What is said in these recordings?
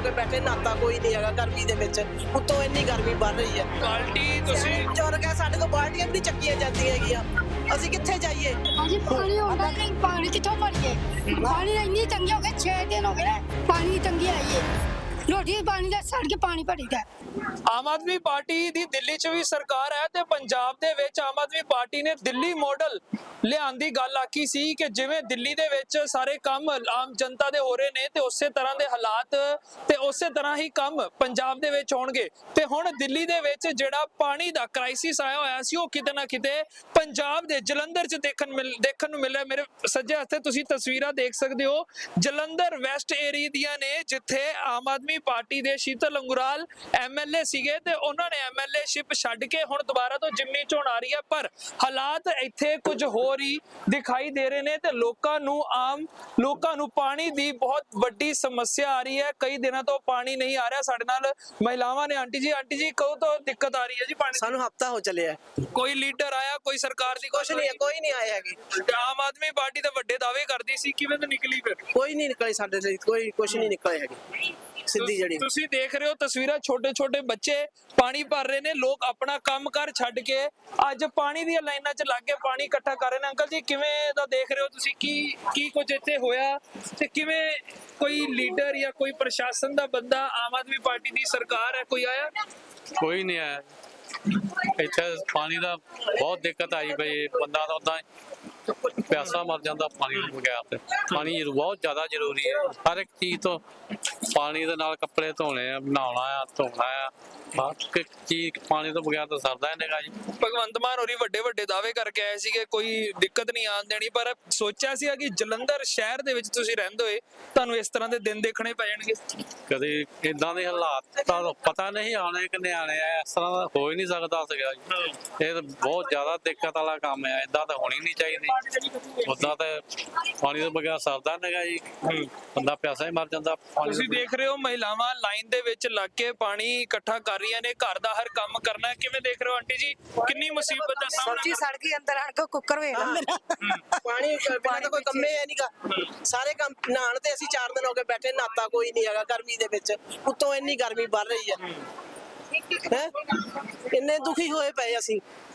ਹੋ ਕੇ ਬੈਠੇ ਨਾਤਾ ਕੋਈ ਨਹੀਂ ਹੈਗਾ ਗਰਮੀ ਦੇ ਵਿੱਚ। ਉੱਤੋਂ ਇੰਨੀ ਗਰਮੀ ਵੱਧ ਰਹੀ ਹੈ। ਬਾਲਟੀ ਤੁਸੀਂ ਬਜ਼ੁਰਗ ਹੈ ਸਾਡੇ ਕੋਲ ਬਾਲਟੀਆਂ ਵੀ ਨਹੀਂ ਚੱਕੀਆਂ ਜਾਂਦੀਆਂ ਹੈਗੀਆਂ। ਅਸੀਂ ਕਿੱਥੇ ਜਾਈਏ? ਹਾਂਜੀ ਪਾਣੀ ਆਉਂਦਾ ਨਹੀਂ? ਪਾਣੀ ਕਿੱਥੋਂ ਭਰੀਏ? ਪਾਣੀ ਇੰਨੀ ਤੰਗੀ ਹੋ ਗਈ 6 ਦਿਨ ਹੋ ਗਏ ਪਾਣੀ ਤੰਗੀ ਆਈ ਹੈ ਰੋਟੀ ਪਾਣੀ ਦਾ ਸੜ ਕੇ ਪਾਣੀ ਭਰੀਦਾ ਆਮ ਆਦਮੀ ਪਾਰਟੀ ਦੀ ਦਿੱਲੀ 'ਚ ਵੀ ਸਰਕਾਰ ਹੈ ਤੇ ਪੰਜਾਬ ਦੇ ਵਿੱਚ ਆਮ ਆਦਮੀ ਪਾਰਟੀ ਨੇ ਦਿੱਲੀ ਮਾਡਲ ਲਿਆਉਣ ਦੀ ਗੱਲ ਆਖੀ ਸੀ ਕਿ ਜਿਵੇਂ ਦਿੱਲੀ ਦੇ ਵਿੱਚ ਸਾਰੇ ਕੰਮ ਆਮ ਜਨਤਾ ਦੇ ਹੋ ਰਹੇ ਨੇ ਤੇ ਉਸੇ ਤਰ੍ਹਾਂ ਦੇ ਹਾਲਾਤ ਤੇ ਉਸੇ ਤਰ੍ਹਾਂ ਹੀ ਕੰਮ ਪੰਜਾਬ ਦੇ ਵਿੱਚ ਹੋਣਗੇ। ਤੇ ਹੁਣ ਦਿੱਲੀ ਦੇ ਵਿੱਚ ਜਿਹੜਾ ਪਾਣੀ ਦਾ ਕ੍ਰਾਈਸਿਸ ਆਇਆ ਹੋਇਆ ਸੀ, ਉਹ ਕਿਤੇ ਨਾ ਕਿਤੇ ਪੰਜਾਬ ਦੇ ਜਲੰਧਰ 'ਚ ਦੇਖਣ ਮਿਲ, ਦੇਖਣ ਨੂੰ ਮਿਲਿਆ। ਮੇਰੇ ਸੱਜੇ ਹੱਥੇ ਤੁਸੀਂ ਤਸਵੀਰਾਂ ਦੇਖ ਸਕਦੇ ਹੋ। ਜਲੰਧਰ ਵੈਸਟ ਏਰੀਆ ਦੀਆਂ ਨੇ, ਜਿੱਥੇ ਆਮ ਆਦਮੀ ਪਾਰਟੀ ਦੇ ਸ਼ੀਤਲ ਅੰਗੁਰਾਲ ਐਮਐਲਏ ਸੀਗੇ ਤੇ ਉਹਨਾਂ ਨੇ ਐਮਐਲਏ ਸ਼ਿਪ ਛੱਡ ਕੇ ਹੁਣ ਦੁਬਾਰਾ ਤੋਂ ਜਿਮਨੀ ਚੋਣ ਆ ਰਹੀ ਹੈ। ਪਰ ਹਾਲਾਤ ਇੱਥੇ ਕੁਝ ਹੋਰ ਹੀ ਦਿਖਾਈ ਦੇ ਰਹੇ ਨੇ ਤੇ ਲੋਕਾਂ ਨੂੰ ਆਮ ਲੋਕਾਂ ਨੂੰ ਪਾਣੀ ਦੀ ਬਹੁਤ ਵੱਡੀ ਸਮੱਸਿਆ ਆ ਰਹੀ ਹੈ। ਕਈ ਦਿਨਾਂ ਤੋਂ ਪਾਣੀ ਨਹੀਂ ਆ ਰਿਹਾ ਸਾਡੇ ਨਾਲ ਮਹਿਲਾਵਾਂ ਨੇ। ਆਂਟੀ ਜੀ ਆਂਟੀ ਜੀ ਕਦੋਂ ਤੋਂ ਦਿੱਕਤ ਆ ਰਹੀ ਹੈ ਜੀ ਪਾਣੀ ਸਾਨੂੰ ਹਫਤਾ ਹੋ ਚੱਲਿਆ ਦੀ? ਕੋਈ ਲੀਡਰ ਆਇਆ ਕੋਈ ਸਰਕਾਰ ਦੀ ਕੁਛ ਨਹੀਂ ਕੋਈ ਨਹੀਂ ਆਇਆ ਹੈਗੀ। ਆਮ ਆਦਮੀ ਪਾਰਟੀ ਤਾਂ ਵੱਡੇ ਦਾਅਵੇ ਕਰਦੀ ਸੀ ਕਿਵੇਂ ਤੋਂ ਨਿਕਲੀ ਫਿਰ? ਕੋਈ ਨਹੀਂ ਨਿਕਲੇ ਸਾਡੇ ਲਈ ਕੋਈ ਕੁਛ ਨਹੀਂ ਨਿਕਲੇ ਹੈਗੇ। ਸਿੱਧੀ ਜੜੀ ਤੁਸੀਂ ਦੇਖ ਰਹੇ ਹੋ ਤਸਵੀਰਾਂ ਛੋਟੇ ਛੋਟੇ ਬੱਚੇ ਪਾਣੀ ਭਰ ਰਹੇ ਨੇ ਲੋਕ ਆਪਣਾ ਕੰਮਕਾਰ ਛੱਡ ਕੇ ਅੱਜ ਪਾਣੀ ਦੀਆਂ ਲਾਈਨਾਂ 'ਚ ਲੱਗ ਕੇ ਪਾਣੀ ਇਕੱਠਾ ਕਰ ਰਹੇ ਨੇ। ਅੰਕਲ ਜੀ ਕਿਵੇਂ ਦਾ ਦੇਖ ਰਹੇ ਹੋ ਤੁਸੀਂ? ਕੀ ਕੀ ਕੁਝ ਇੱਥੇ ਹੋਇਆ? ਤੇ ਕਿਵੇਂ ਕੋਈ ਲੀਡਰ ਜਾਂ ਕੋਈ ਪ੍ਰਸ਼ਾਸਨ ਦਾ ਬੰਦਾ ਆਮ ਆਦਮੀ ਪਾਰਟੀ ਦੀ ਸਰਕਾਰ ਹੈ? ਕੋਈ ਆਇਆ? ਕੋਈ ਨਹੀਂ ਆਇਆ। ਇੱਥੇ ਪਾਣੀ ਦਾ ਬਹੁਤ ਦਿੱਕਤ ਆਈ ਪਈ। ਬੰਦਾ ਤਾਂ ਉਦਾਂ ਪਿਆਸਾ ਮਰ ਜਾਂਦਾ, ਪਾਣੀ ਨੂੰ ਬਗੈਰ ਤੇ। ਪਾਣੀ ਬਹੁਤ ਜ਼ਿਆਦਾ ਜ਼ਰੂਰੀ ਹੈ। ਹਰ ਇੱਕ ਚੀਜ਼ ਤੋਂ ਪਾਣੀ ਦੇ ਨਾਲ ਕੱਪੜੇ ਧੋਣੇ ਆ, ਨਹਾਉਣਾ ਆ, ਧੋਣਾ ਆ। ਹਰ ਇੱਕ ਚੀਜ਼ ਪਾਣੀ ਤੋਂ ਬਗੈਰ ਤਾਂ ਸਰਦਾ ਨਹੀਂਗਾ ਜੀ। ਭਗਵੰਤ ਮਾਨ ਹੋਰੀ ਵੱਡੇ ਵੱਡੇ ਦਾਅਵੇ ਕਰਕੇ ਆਏ ਸੀਗੇ ਕੋਈ ਦਿੱਕਤ ਨਹੀਂ ਆਉਣ ਦੇਣੀ ਪਰ ਸੋਚਿਆ ਸੀਗਾ ਕਿ ਜਲੰਧਰ ਸ਼ਹਿਰ ਦੇ ਵਿੱਚ ਤੁਸੀਂ ਰਹਿੰਦੇ ਹੋਏ ਤੁਹਾਨੂੰ ਇਸ ਤਰ੍ਹਾਂ ਦੇ ਦਿਨ ਦੇਖਣੇ ਪੈ ਜਾਣਗੇ। ਕਦੇ ਇਦਾਂ ਦੇ ਹਾਲਾਤ ਤਾਂ ਪਤਾ ਨਹੀਂ ਆਣੇ ਕਿ ਨਹੀਂ ਆਣੇ ਆ ਇਸ ਤਰ੍ਹਾਂ ਦਾ ਹੋ ਹੀ ਨਹੀਂ ਸਕਦਾ ਸੀਗਾ ਜੀ। ਇਹ ਤਾਂ ਬਹੁਤ ਜ਼ਿਆਦਾ ਦਿੱਕਤ ਵਾਲਾ ਕੰਮ ਹੈ ਇਦਾਂ ਤਾਂ ਹੋਣੀ ਨਹੀਂ ਚਾਹੀਦੀ। ਉਦਾਂ ਤਾਂ ਪਾਣੀ ਤੋਂ ਬਗੈਰ ਸਰਦਾ ਨਹੀਂਗਾ ਜੀ। ਬੰਦਾ ਪਿਆਸਾ ਹੀ ਮਰ ਜਾਂਦਾ ਤੁਸੀਂ ਦੇਖ ਰਹੇ ਹੋ ਮਹਿਲਾਵਾਂ ਲਾਈਨ ਦੇ ਵਿੱਚ ਲੱਗ ਕੇ ਪਾਣੀ ਇਕੱਠਾ ਕਰ ਰਹੀਆਂ ਨੇ ਘਰ ਦਾ ਹਰ ਕੰਮ ਕਰਨਾ। ਕਿਵੇਂ ਦੇਖ ਰਹੇ ਹੋ ਆਂਟੀ ਜੀ? ਕਿੰਨੀ ਮੁਸੀਬਤ ਦਾ ਸਾਹਮਣਾ ਸਬਜੀ ਸੜ ਗਈ ਅੰਦਰ ਆਣ ਕੇ ਕੁੱਕਰ ਵੇਖ ਮੇਰਾ ਪਾਣੀ ਬਿਨਾਂ ਤਾਂ ਕੋਈ ਕੰਮੇ ਹੈ ਨਹੀਂਗਾ ਸਾਰੇ ਕੰਮ ਨਹਾਣ ਤੇ ਅਸੀਂ 4 ਦਿਨ ਹੋ ਗਏ ਬੈਠੇ ਨਾਤਾ ਕੋਈ ਨਹੀਂ ਹੈਗਾ ਗਰਮੀ ਦੇ ਵਿੱਚ। ਉੱਤੋਂ ਇੰਨੀ ਗਰਮੀ ਵੱਧ ਰਹੀ ਹੈ। ਹੈ? ਇੰਨੇ ਦੁਖੀ ਹੋਏ ਪਏ ਅਸੀਂ।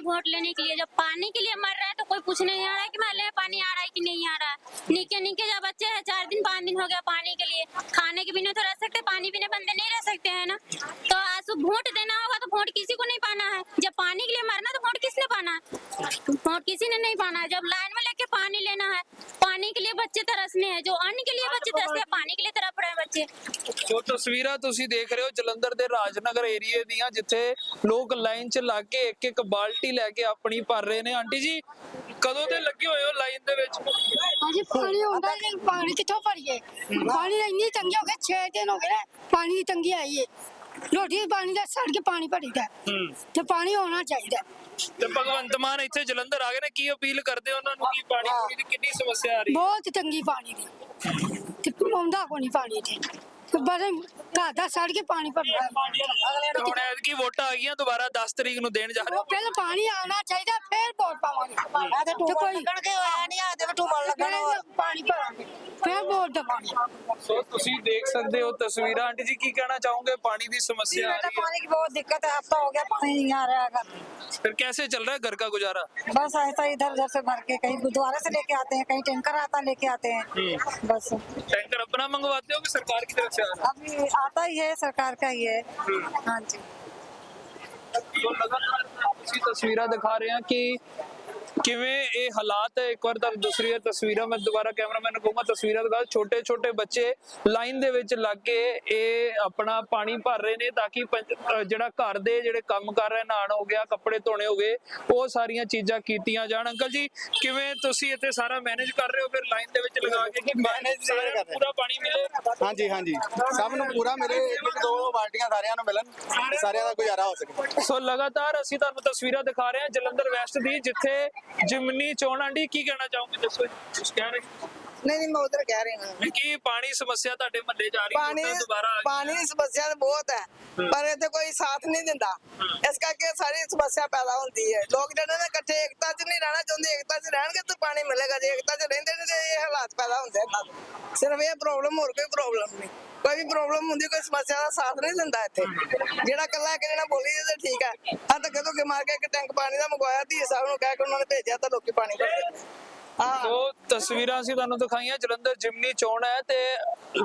है तो हैं वोट लेने के लिए जब पानी के लिए मर रहा है तो कोई पूछ नहीं आ रहा है कि ले पानी आ रहा है कि नहीं आ रहा है। निके निके जब बच्चे हैं चार दिन पाँच दिन हो गया पानी के लिए। खाने के बिना तो रह सकते पानी बिना बंदे नहीं रह सकते है ना? तो आज वोट देना होगा तो वोट किसी को नहीं पाना है। जब पानी के लिए मरना तो वोट किसने पाना है? वोट किसी ने नहीं पाना है। जब लाइन में लेके पानी लेना है पानी के लिए बच्चे तरसने हैं। जो अन्न के लिए बच्चे तरसते हैं पानी के लिए तरफ़ रहे हैं बच्चे। ਸੋ ਤਸਵੀਰਾਂ ਤੁਸੀਂ ਦੇਖ ਰਹੇ ਹੋ ਜਲੰਧਰ ਦੇ ਰਾਜਨਗਰ ਏਰੀਏ ਦੀਆਂ ਜਿੱਥੇ ਲੋਕ ਲਾਈਨ 'ਚ ਲੱਗ ਕੇ ਇੱਕ ਇੱਕ ਬਾਲਟੀ ਲੈ ਕੇ ਆਪਣੀ ਭਰ ਰਹੇ ਨੇ। ਆਂਟੀ ਜੀ ਕਦੋਂ ਦੇ ਲੱਗੇ ਹੋਏ ਹੋ ਲਾਈਨ ਦੇ ਵਿੱਚ? ਹਾਂਜੀ ਪਾਣੀ ਆਉਂਦਾ ਨਹੀਂ ਪਾਣੀ ਕਿੱਥੋਂ ਭਰੀਏ? ਪਾਣੀ ਇੰਨੀ ਤੰਗੀ ਹੋ ਗਈ 6 ਦਿਨ ਹੋ ਗਏ ਨੇ ਪਾਣੀ ਦੀ ਤੰਗੀ ਆਈ ਹੈ ਰੋਟੀ ਪਾਣੀ ਦਾ ਸੜ ਕੇ ਪਾਣੀ ਭਰੀਦਾ। ਤੇ ਪਾਣੀ ਆਉਣਾ ਚਾਹੀਦਾ। ਤੇ ਭਗਵੰਤ ਮਾਨ ਇੱਥੇ ਜਲੰਧਰ ਆ ਗਏ ਨੇ ਕੀ ਅਪੀਲ ਕਰਦੇ ਉਹਨਾਂ ਨੂੰ ਕਿ ਪਾਣੀ ਦੀ ਕਿੰਨੀ ਸਮੱਸਿਆ ਆ ਰਹੀ ਬਹੁਤ ਤੰਗੀ ਪਾਣੀ ਦੀ। ਤੇ ਆਉਂਦਾ ਕੋਈ ਪਾਣੀ ਤੇ ਤੇ ਬੜੇ ਘਰ ਦਾ ਸੜ ਕੇ ਪਾਣੀ ਭਰਦਾ ਤੇ ਹੁਣ ਐਤਕੀ ਵੋਟਾਂ ਆ ਗਈਆਂ ਦੁਬਾਰਾ 10 ਤਰੀਕ ਨੂੰ ਦੇਣ ਜਾ ਰਹੇ ਹੋ। ਪਹਿਲਾਂ ਪਾਣੀ ਆਉਣਾ ਚਾਹੀਦਾ ਫਿਰ ਵੋਟ ਪਾਵਾਂਗੇ ਆ ਤੇ ਟੂਬਲ ਲੱਗਣ ਕੇ ਹੋਇਆ ਨਹੀਂ ਆ ਤੇ ਟੂਬਲ ਲੱਗਣ ਹੋਰ ਪਾਣੀ ਭਰਾਂਗੇ ਫਿਰ ਵੋਟ ਦਵਾਂਗੇ ਸੋ ਤੁਸੀਂ ਦੇਖ ਸਕਦੇ ਹੋ ਤਸਵੀਰਾਂ ਆਂਟੀ ਜੀ ਕੀ ਕਹਿਣਾ ਚਾਹੋਗੇ ਪਾਣੀ ਦੀ ਸਮੱਸਿਆ आ बेटा रही है पानी की बहुत दिक्कत है हफ्ता हो गया पानी नहीं आ रहा है फिर कैसे चल रहा है घर का गुजारा बस ऐसा इधर उधर से भर के कहीं गुरुद्वारे से लेके आते हैं कहीं टैंकर आता लेके आते हैं बस तरफ बना मंगवाते हो कि सरकार की तरफ से आ रहा अभी आता ही है सरकार का ही है हाँ जी है तो लगातार आप ऐसी तस्वीरें दिखा रहे हैं कि ਕਿਵੇਂ ਇਹ ਹਾਲਾਤ ਹੈ? ਇੱਕ ਵਾਰ ਤੁਹਾਨੂੰ ਦੂਸਰੀ ਤਸਵੀਰਾਂ ਮੈਂ ਦੁਬਾਰਾ ਕੈਮਰਾਮੈਨ ਨੂੰ ਕਹੂੰਗਾ ਤਸਵੀਰਾਂ ਦਿਖਾ ਛੋਟੇ ਛੋਟੇ ਬੱਚੇ ਲਾਈਨ ਦੇ ਵਿੱਚ ਲੱਗ ਕੇ ਇਹ ਆਪਣਾ ਪਾਣੀ ਭਰ ਰਹੇ ਨੇ ਤਾਂ ਕਿ ਜਿਹੜਾ ਘਰ ਦੇ ਜਿਹੜੇ ਕੰਮ ਕਰ ਰਹੇ ਨਹਾਣ ਹੋ ਗਿਆ ਕੱਪੜੇ ਧੋਣੇ ਹੋ ਗਏ ਉਹ ਸਾਰੀਆਂ ਚੀਜ਼ਾਂ ਕੀਤੀਆਂ ਜਾਣ। ਅੰਕਲ ਜੀ ਕਿਵੇਂ ਤੁਸੀਂ ਇੱਥੇ ਸਾਰਾ ਮੈਨੇਜ ਕਰ ਰਹੇ ਹੋ? ਫਿਰ ਲਾਈਨ ਦੇ ਵਿੱਚ ਲਗਾ ਕੇ ਕਿ ਕਰ ਰਹੇ। ਪੂਰਾ ਪਾਣੀ ਮਿਲੇ? ਹਾਂਜੀ ਹਾਂਜੀ। ਸਭ ਨੂੰ ਪੂਰਾ ਮਿਲੇ ਇੱਕ ਦੋ ਬਾਲਟੀਆਂ ਸਾਰਿਆਂ ਨੂੰ ਮਿਲਣ ਸਾਰਿਆਂ ਦਾ ਗੁਜ਼ਾਰਾ ਹੋ ਸਕੇ। ਸੋ ਲਗਾਤਾਰ ਅਸੀਂ ਤੁਹਾਨੂੰ ਤਸਵੀਰਾਂ ਦਿਖਾ ਰਹੇ ਹਾਂ ਜਲੰਧਰ ਵੈਸਟ ਦੀ ਜਿੱਥੇ ਜਿਮਨੀ ਚੋਣ ਆਂਡੀ ਕੀ ਕਹਿਣਾ ਚਾਹੋਗੇ? ਦੱਸੋ ਜੀ ਕੁਛ ਕਹਿ ਰਹੇ ਨਹੀਂ ਨਹੀਂ ਮੈਂ ਉਧਰ ਕਹਿ ਰਹੀ ਹਾਂ। ਕੀ ਪਾਣੀ ਸਮੱਸਿਆ ਤੁਹਾਡੇ ਮਹੱਲੇ ਜਾ ਰਹੀ ਹੈ? ਪਾਣੀ ਦੁਬਾਰਾ ਆ ਗਈ। ਪਾਣੀ ਦੀ ਸਮੱਸਿਆ ਤਾਂ ਬਹੁਤ ਹੈ ਪਰ ਇੱਥੇ ਕੋਈ ਸਾਥ ਨਹੀਂ ਦਿੰਦਾ। ਇਸ ਕਰਕੇ ਸਾਰੀ ਸਮੱਸਿਆ ਪੈਦਾ ਹੁੰਦੀ ਹੈ। ਲੋਕ ਜਿਹੜੇ ਨੇ ਇਕੱਠੇ ਏਕਤਾ 'ਚ ਨਹੀਂ ਰਹਿਣਾ ਚਾਹੁੰਦੇ ਏਕਤਾ 'ਚ ਰਹਿਣਗੇ ਤਾਂ ਪਾਣੀ ਮਿਲੇਗਾ। ਜੇ ਏਕਤਾ 'ਚ ਰਹਿੰਦੇ ਨੇ ਤੇ ਇਹ ਹਾਲਾਤ ਪੈਦਾ ਹੁੰਦੇ ਇਹਨਾਂ ਦੇ ਸਿਰਫ ਇਹ ਪ੍ਰੋਬਲਮ ਹੋਰ ਕੋਈ ਪ੍ਰੋਬਲਮ ਨਹੀਂ। ਕੋਈ ਵੀ ਪ੍ਰੋਬਲਮ ਹੁੰਦੀ ਕੋਈ ਸਮੱਸਿਆ ਦਾ ਸਾਥ ਨਹੀਂ ਦਿੰਦਾ ਇੱਥੇ। ਜਿਹੜਾ ਕੱਲਾ ਕਿਸੇ ਨਾਲ ਬੋਲੀ ਜੇ ਤਾਂ ਠੀਕ ਹੈ। ਆ ਤਾਂ ਕਦੋਂ ਕਿ ਮਾਰ ਕੇ ਇੱਕ ਟੈਂਕ ਪਾਣੀ ਦਾ ਮੰਗਵਾਇਆ ਧੀ ਸਾਹਿਬ ਨੂੰ ਕਹਿ ਕੇ ਉਹਨਾਂ ਨੇ ਭੇਜਿਆ ਤਾਂ ਲੋਕੀ ਪਾਣੀ ਭਰਦੇ ਸੋ ਤਸਵੀਰਾਂ ਅਸੀਂ ਤੁਹਾਨੂੰ ਦਿਖਾਈਆਂ। ਜਲੰਧਰ ਜਿਮਨੀ ਚੋਣ ਹੈ ਤੇ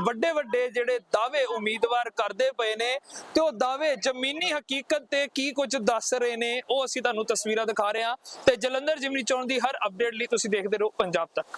ਵੱਡੇ ਵੱਡੇ ਜਿਹੜੇ ਦਾਅਵੇ ਉਮੀਦਵਾਰ ਕਰਦੇ ਪਏ ਨੇ ਤੇ ਉਹ ਦਾਅਵੇ ਜ਼ਮੀਨੀ ਹਕੀਕਤ ਤੇ ਕੀ ਕੁਝ ਦੱਸ ਰਹੇ ਨੇ, ਉਹ ਅਸੀਂ ਤੁਹਾਨੂੰ ਤਸਵੀਰਾਂ ਦਿਖਾ ਰਹੇ ਹਾਂ ਤੇ ਜਲੰਧਰ ਜਿਮਨੀ ਚੋਣ ਦੀ ਹਰ ਅਪਡੇਟ ਲਈ ਤੁਸੀਂ ਦੇਖਦੇ ਰਹੋ ਪੰਜਾਬ ਤੱਕ।